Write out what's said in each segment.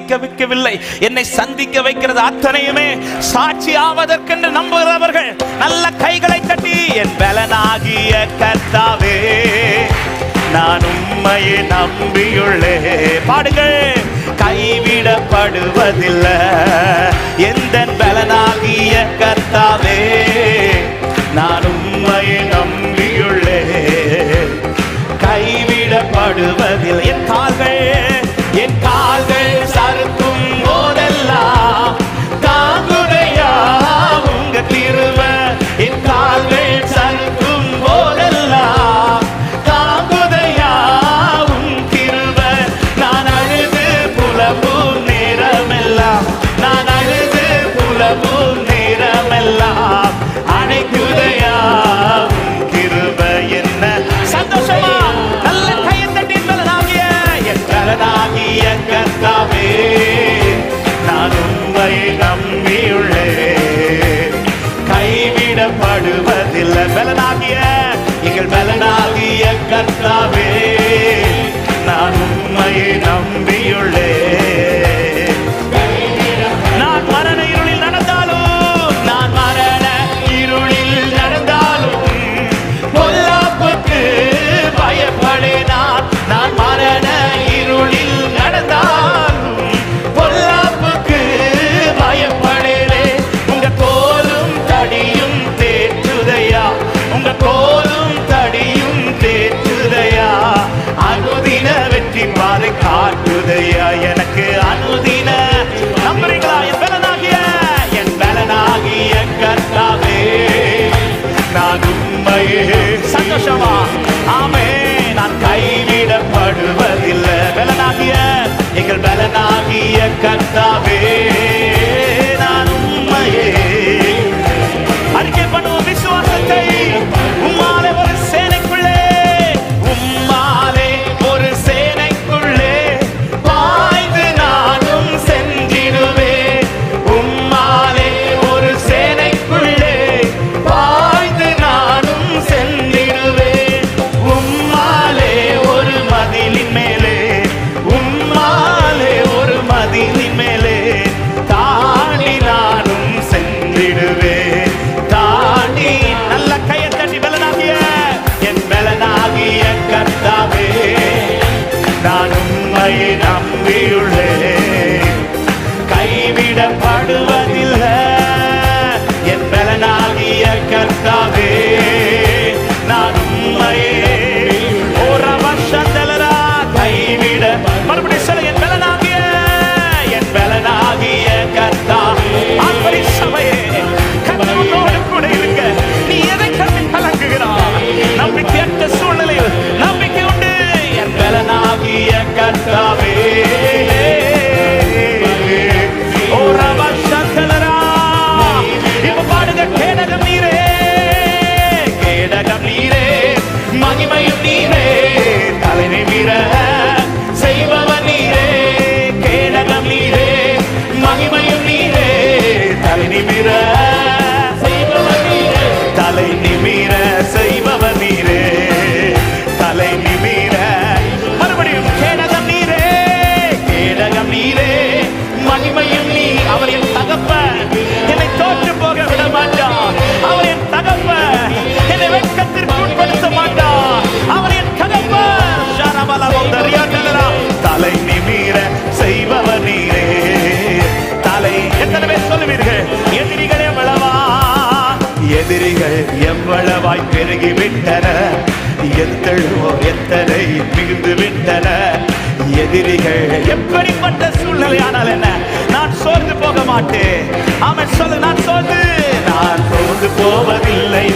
சந்திக்க வைக்கவில்லை. என்னை சந்திக்க வைக்கிறது அத்தனையுமே சாட்சி ஆவதற்கென்று நம்புகிறவர்கள் நல்ல கைகளை கட்டி என் பலனாகிய கர்த்தாவே நான் உண்மையை நம்பியுள்ளே. பாடுங்கள். கைவிடப்படுவதில்லை எந்த பலனாகிய கர்த்தாவே நான் உண்மையை நம்பியுள்ளே. கைவிடப்படுவதில்லை certa. கத்தாவே. cantar bem. பலவாய் பெருகி விட்டன. எத்தழுவோ எத்தனை மிகுந்து விட்டன. எதிரிகள் எப்படிப்பட்ட சூழ்நிலை ஆனால் என்ன? நான் சோர்ந்து போக மாட்டேன். அவன் சொல்லு நான் சோர்ந்து. நான் சோர்ந்து போவதில்லை.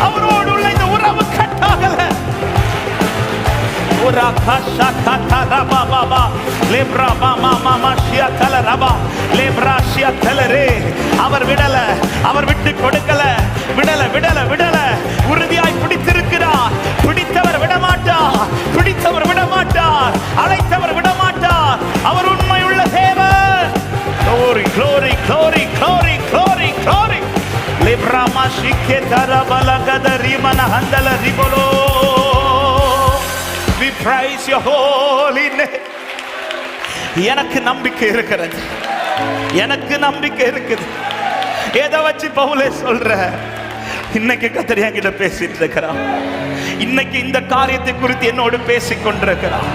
அவரோடு உள்ள இந்த உறவு கட்டாகல. அவர் விடல அவர் விட்டு கொடுக்கல. விடல விடல விடல. உறுதியாய் பிடித்திருக்கிறார் பிடித்தவர் விடமாட்டார் பிடித்தவர் விடமாட்டார் அழைத்தவர் விடமாட்டார் அவர் உண்மையுள்ள தேவர் க்ளோரி க்ளோரி க்ளோரி கேதரபலகத ரிமன ஹந்தல ரிபலோ we praise your holy name. எனக்கு நம்பிக்கை இருக்கிறது. எனக்கு நம்பிக்கை இருக்குது. எதை வச்சு பவுலே சொல்ற. இன்னைக்கு கத்திரி என்கிட்ட பேசிட்டு இருக்கிறான் இன்னைக்கு இந்த காரியத்தை குறித்து என்னோடு பேசிக் கொண்டிருக்கிறான்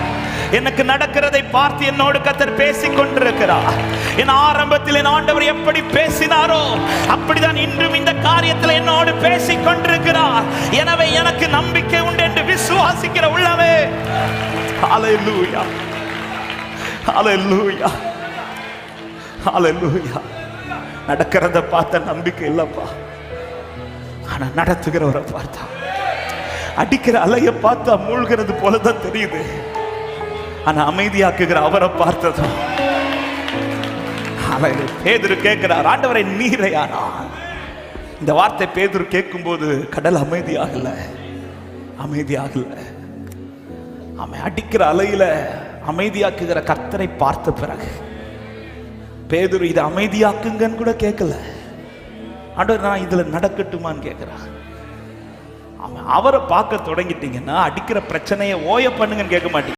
எனக்கு நடக்கிறதை பார்த்து என்னோடு கத்தர் பேசிக் கொண்டிருக்கிறார் என் ஆரம்பத்தில் என் ஆண்டவர் எப்படி பேசினாரோ அப்படிதான் இன்றும் இந்த காரியத்தில் என்னோடு பேசிக் கொண்டிருக்கிறார் எனவே எனக்கு நம்பிக்கை உண்டு என்று விசுவாசிக்கிற உள்ளவே ஹalleluya ஹalleluya ஹalleluya நடக்கிறத பார்த்த நம்பிக்கை இல்லப்பா. ஆனா நடத்துகிறவரை பார்த்தா அடிக்கிற அலைய பார்த்தா மூழ்கிறது போலதான் தெரியுது. ஆனா அமைதியாக்குகிற அவரை பார்த்ததும் பேதுரு கேட்கிறார் ஆண்டவரை நீரையானா இந்த வார்த்தை பேதுரு கேட்கும்போது கடல் அமைதியாகல அமைதியாகல. அவன் அடிக்கிற அலையில அமைதியாக்குகிற கர்த்தரை பார்த்த பிறகு பேதுரு இதை அமைதியாக்குங்கன்னு கூட கேட்கல. ஆண்டவர் நான் இதுல நடக்கட்டுமான்னு கேட்கிறான் அவன் அவரை பார்க்க தொடங்கிட்டீங்கன்னா அடிக்கிற பிரச்சனையை ஓய பண்ணுங்கன்னு கேட்க மாட்டீங்க.